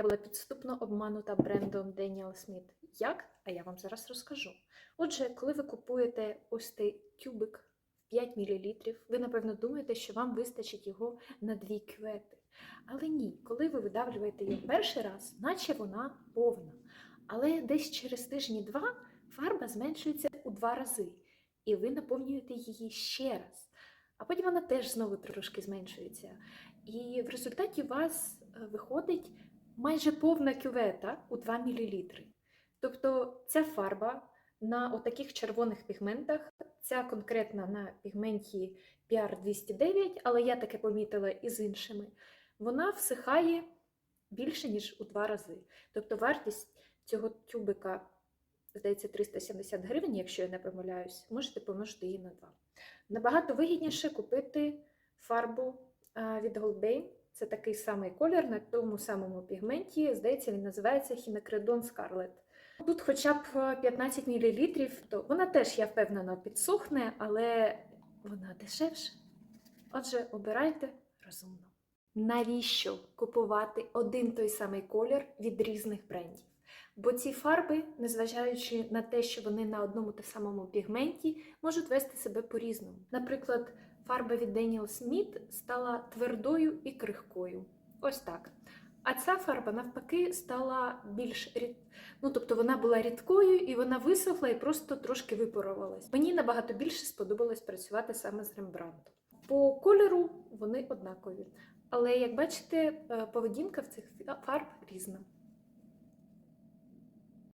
Я була підступно обманута брендом Daniel Smith. Як? А я вам зараз розкажу. Отже, коли ви купуєте ось цей тюбик 5 мл, ви напевно думаєте, що вам вистачить його на дві кювети. Але ні, коли ви видавлюєте її перший раз, наче вона повна. Але десь через тижні-два фарба зменшується у два рази, і ви наповнюєте її ще раз. А потім вона теж знову трошки зменшується. І в результаті у вас е, виходить майже повна кювета у 2 мл. Тобто ця фарба на отаких червоних пігментах, ця конкретна на пігменті PR209, але я таке помітила і з іншими, вона всихає більше, ніж у два рази. Тобто вартість цього тюбика, здається, 370 гривень, якщо я не помиляюсь, можете помножити її на 2. Набагато вигідніше купити фарбу від Goldbane. Це такий самий колір на тому самому пігменті. Здається, він називається Хінекредон Скарлет. Тут хоча б 15 мл, то вона теж, я впевнена, підсохне, але вона дешевша. Отже, обирайте розумно. Навіщо купувати один той самий колір від різних брендів? Бо ці фарби, незважаючи на те, що вони на одному та самому пігменті, можуть вести себе по-різному. Наприклад, фарба від Daniel Smith стала твердою і крихкою. Ось так. А ця фарба, навпаки, стала більш рід... ну, тобто вона була рідкою і вона висохла і просто трошки випарувалась. Мені набагато більше сподобалось працювати саме з рембрандтом. По кольору вони однакові. Але як бачите, е, поведінка в цих фарб різна.